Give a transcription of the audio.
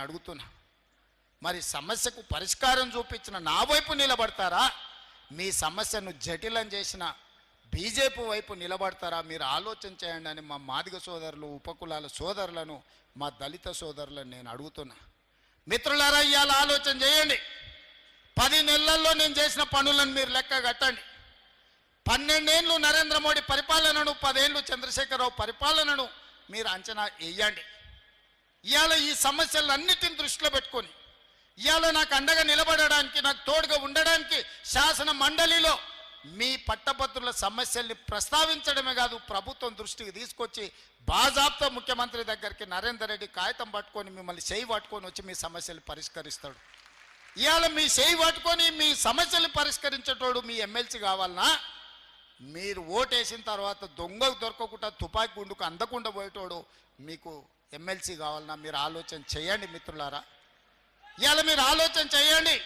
నేను అడుగుతున్నా. మరి సమస్యకు పరిష్కారం చూపించిన నా వైపు నిలబడతారా? మీ సమస్యను జటిలం చేసిన బీజేపీ వైపు నిలబడతారా? మీరు ఆలోచన చేయండి అని మా మాదిగ సోదరులు ఉపకులాల సోదరులను మా దళిత సోదరులను నేను అడుగుతున్నా. మిత్రులారా ఇవాళ ఆలోచన చేయండి. పది నెలల్లో నేను చేసిన పనులను మీరు లెక్క కట్టండి. పన్నెండేళ్ళు నరేంద్ర మోడీ పరిపాలనను పదేళ్ళు చంద్రశేఖరరావు పరిపాలనను మీరు అంచనా వేయండి. ఇవాళ ఈ సమస్యలన్నిటిని దృష్టిలో పెట్టుకొని ఇవాళ నాకు అండగా నిలబడడానికి నాకు తోడుగా ఉండడానికి శాసన మండలిలో మీ పట్టభద్రుల సమస్యల్ని ప్రస్తావించడమే కాదు ప్రభుత్వం దృష్టికి తీసుకొచ్చి బాజాబ్తో ముఖ్యమంత్రి దగ్గరికి నరేందర్ రెడ్డి కాగితం పట్టుకొని మిమ్మల్ని చేయి పట్టుకొని వచ్చి మీ సమస్యలు పరిష్కరిస్తాడు. ఇవాళ మీ చేయి పట్టుకొని మీ సమస్యలు పరిష్కరించేటోడు మీ ఎమ్మెల్సీ కావాలనా? మీరు ఓటేసిన తర్వాత దొంగకు దొరకకుండా తుపాకి గుండుకు అందకుండా పోయేటోడు మీకు ఎమ్మెల్సీ కావాలన్నా మీరు ఆలోచన చేయండి మిత్రులారా. ఇవాళ మీరు ఆలోచన చేయండి.